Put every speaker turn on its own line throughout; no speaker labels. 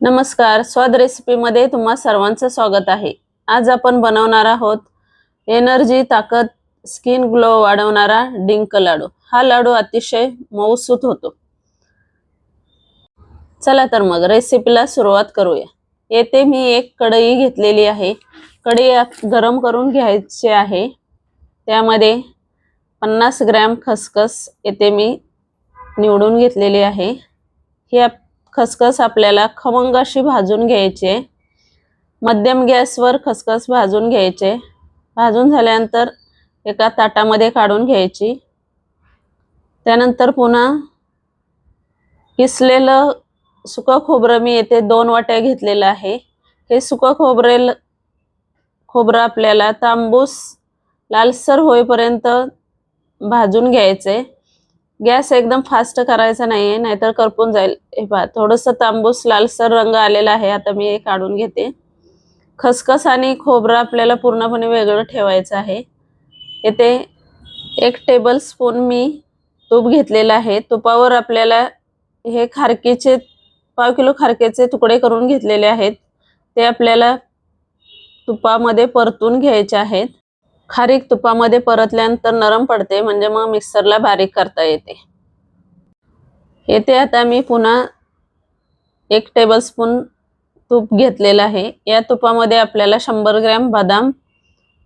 नमस्कार स्वाद रेसिपीमध्ये तुम्हा सर्वांचं स्वागत आहे. आज आपण बनवणार आहोत एनर्जी ताकद स्किन ग्लो वाढवणारा डिंक लाडू. हा लाडू अतिशय मऊसूत होतो. चला तर मग रेसिपीला सुरुवात करूया. येथे मी एक कढई घेतलेली आहे. कढई गरम करून घ्यायची आहे. त्यामध्ये पन्नास ग्रॅम खसखस येथे मी निवडून घेतलेली आहे. ही आप खसखस आपल्याला खमंग अशी भाजून घ्यायचे. मध्यम गॅसवर खसखस भाजून घ्यायचे. भाजून झाल्यानंतर एका ताटामध्ये काढून घ्यायची. त्यानंतर पुन्हा किसलेलं सुकं खोबरं मी येथे दोन वाट्या घेतलेलं आहे. हे सुकं खोबरेल खोबरं आपल्याला तांबूस लालसर होईपर्यंत भाजून घ्यायचे. गॅस एकदम फास्ट करायचा नाहीये नाहीतर करपून जाईल. हे पहा थोडंसं तांबूस लालसर रंग आलेला आहे आता मी हे काढून घेते. खसखस आणि खोबरं आपल्याला पूर्णपणे वेगळं ठेवायचं आहे. येथे एक टेबल स्पून मी तूप घेतलेलं आहे. तुपावर आपल्याला हे खारकीचे पाव किलो खारकेचे तुकडे करून घेतलेले आहेत. ते आपल्याला तुपामध्ये परतून घ्यायचे आहेत. खारीक तुपामध्ये परतल्यानंतर नरम पडते म्हणजे मग मिक्सरला बारीक करता येते. येथे आता मी पुन्हा एक टेबलस्पून तूप घेतलेलं आहे. या तुपामध्ये आपल्याला शंभर ग्रॅम बदाम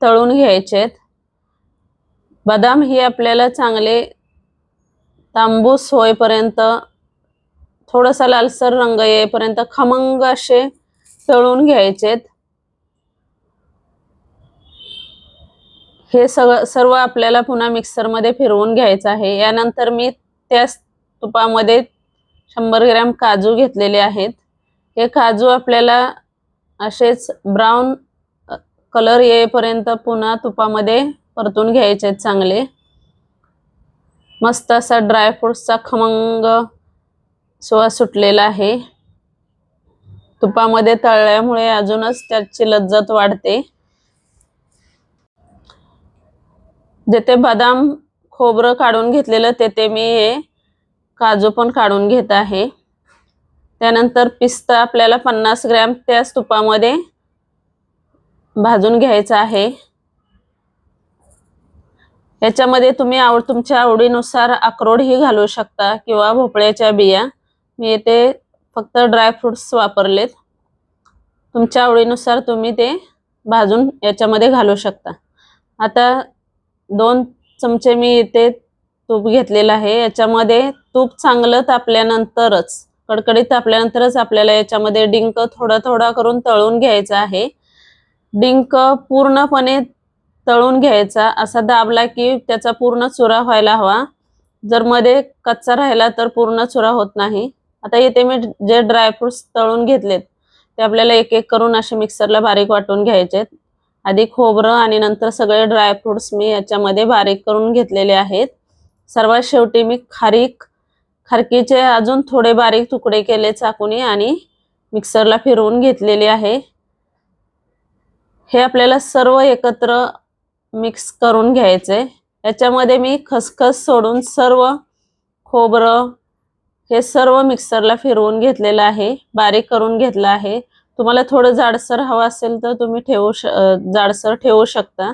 तळून घ्यायचे आहेत. बदाम ही आपल्याला चांगले तांबूस होईपर्यंत थोडासा लालसर रंग येईपर्यंत खमंग असे तळून घ्यायचेत हे सगळं सर्व आपल्याला पुन्हा मिक्सरमध्ये फिरवून घ्यायचं आहे. यानंतर मी त्याच तुपामध्ये शंभर ग्रॅम काजू घेतलेले आहेत. हे काजू आपल्याला असेच ब्राऊन कलर येईपर्यंत पुन्हा तुपामध्ये परतून घ्यायचे आहेत चांगले. मस्त असा ड्रायफ्रुट्सचा खमंग सुवास सुटलेला आहे. तुपामध्ये तळल्यामुळे अजूनच त्याची लज्जत वाढते. जेथे बदाम खोबरं काढून घेतलेलं तेथे मी हे काजू पण काढून घेत आहे. त्यानंतर पिस्ता आपल्याला पन्नास ग्रॅम त्याच तुपामध्ये भाजून घ्यायचा आहे. याच्यामध्ये तुम्ही आवड तुमच्या आवडीनुसार अक्रोडही घालू शकता किंवा भोपळ्याच्या बिया. मी येथे फक्त ड्रायफ्रुट्स वापरलेत. तुमच्या आवडीनुसार तुम्ही ते भाजून याच्यामध्ये घालू शकता. आता दोन चमचे मी इथे तूप घेतलेलं आहे. याच्यामध्ये तूप चांगलं तापल्यानंतरच कडकडीत तापल्यानंतरच आपल्याला याच्यामध्ये डिंक थोडा थोडा करून तळून घ्यायचा आहे. डिंक पूर्णपणे तळून घ्यायचा असा दाबला की त्याचा पूर्ण चुरा व्हायला हवा. जर मध्ये कच्चा राहिला तर पूर्ण चुरा होत नाही. आता इथे मी जे ड्रायफ्रुट्स तळून घेतलेत ते आपल्याला एक एक करून असे मिक्सरला बारीक वाटून घ्यायचे आधी खोबरं आणि नंतर सगळे ड्रायफ्रुट्स मी याच्यामध्ये बारीक करून घेतलेले आहेत. सर्वात शेवटी मी खारीक खारकीचे अजून थोडे बारीक तुकडे केले चाकूने आणि मिक्सरला फिरवून घेतलेले आहे. हे आपल्याला सर्व एकत्र मिक्स करून घ्यायचे. याच्यामध्ये मी खसखस सोडून सर्व खोबरं हे सर्व मिक्सरला फिरवून घेतलेलं आहे. बारीक करून घेतलं आहे. तुम्हाला थोडं जाडसर हवं असेल तर तुम्ही ठेवू श जाडसर ठेवू शकता.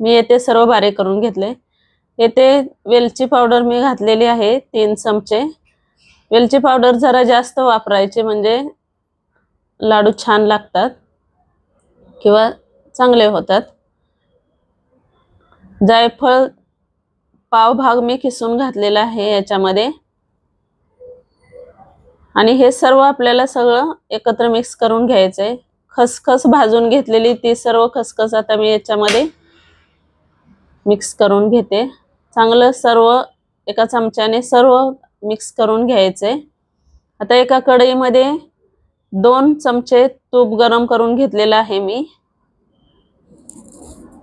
मी येथे सर्व बारीक करून घेतले. येथे वेलची पावडर मी घातलेली आहे तीन चमचे. वेलची पावडर जरा जास्त वापरायची म्हणजे लाडू छान लागतात किंवा चांगले होतात. जायफळ पाव भाग मी किसून घातलेला आहे याच्यामध्ये. आणि हे सर्व आपल्याला सगळं एकत्र मिक्स करून घ्यायचंय. खसखस भाजून घेतलेली ती सर्व खसखस आता मी याच्यामध्ये मिक्स करून घेते. चांगलं सर्व एका चमच्याने सर्व मिक्स करून घ्यायचे आता एका कढईमध्ये दोन चमचे तूप गरम करून घेतलेलं आहे मी.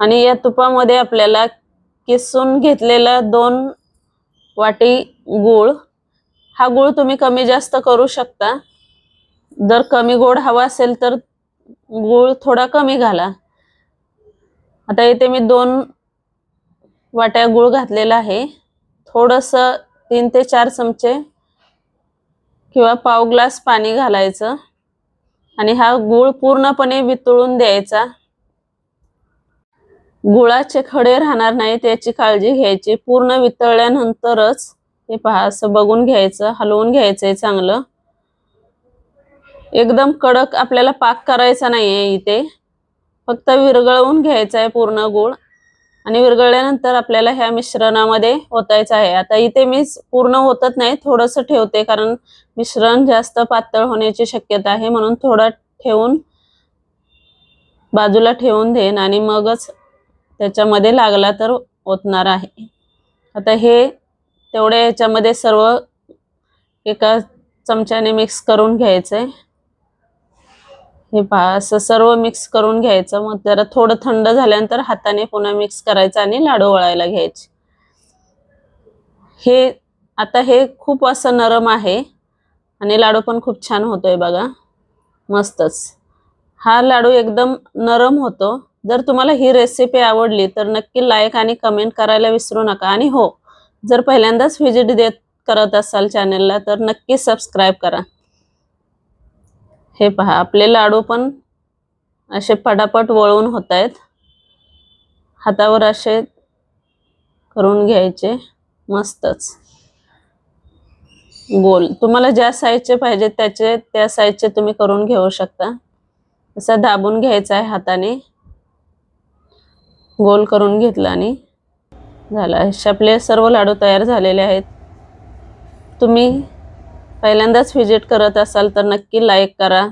आणि या तुपामध्ये आपल्याला किसून घेतलेला दोन वाटी गूळ हा गूळ तुम्ही कमी जास्त करू शकता. जर कमी गोड हवा असेल तर गूळ थोडा कमी घाला. आता इथे मी दोन वाट्या गूळ घातलेला आहे. थोडंसं तीन ते चार चमचे किंवा पाव ग्लास पाणी घालायचं. आणि हा गूळ पूर्णपणे वितळून द्यायचा. गुळाचे खडे राहणार नाही त्याची काळजी घ्यायची. पूर्ण वितळल्यानंतरच हे पहा असं बघून घ्यायचं हलवून घ्यायचंय चांगलं. एकदम कडक आपल्याला पाक करायचा नाही आहे इथे. फक्त विरघळवून घ्यायचा आहे पूर्ण गुळ. आणि विरघळल्यानंतर आपल्याला ह्या मिश्रणामध्ये ओतायचं आहे. आता इथे मी पूर्ण होतच नाही थोडंसं ठेवते कारण मिश्रण जास्त पातळ होण्याची शक्यता आहे. म्हणून थोडं ठेवून बाजूला ठेवून देईन आणि मगच त्याच्यामध्ये लागला तर ओतणार आहे. आता हे तेवढ्या याच्यामध्ये सर्व एका चमच्याने मिक्स करून घ्यायचंय हे पहा असं सर्व मिक्स करून घ्यायचं. मग जरा थोडं थंड झाल्यानंतर हाताने पुन्हा मिक्स करायचं आणि लाडू वळायला घ्यायचे. हे आता हे खूप असं नरम आहे आणि लाडू पण खूप छान होतोय बघा. मस्तच. हा लाडू एकदम नरम होतो. जर तुम्हाला ही रेसिपी आवडली तर नक्की लाईक आणि कमेंट करायला विसरू नका. आणि हो जर पहिल्यांदाच व्हिजिट देत करत असाल चॅनेलला तर नक्की सबस्क्राईब करा. हे पहा आपले लाडू पण असे पटापट वळून होत आहेत हातावर असे करून घ्यायचे मस्तच. गोल तुम्हाला ज्या साईजचे पाहिजे त्याचे त्या साईजचे तुम्ही करून घेऊ शकता. असं दाबून घ्यायचं आहे हाताने. गोल करून घेतला आणि झाला. असे आपले सर्व लाडू तयार झालेले आहेत. तुम्ही पहिल्यांदाच व्हिजिट करत असाल तर नक्की लाईक करा.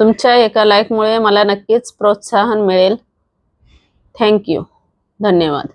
तुमच्या एका लाईकमुळे मला नक्कीच प्रोत्साहन मिळेल. थँक्यू धन्यवाद.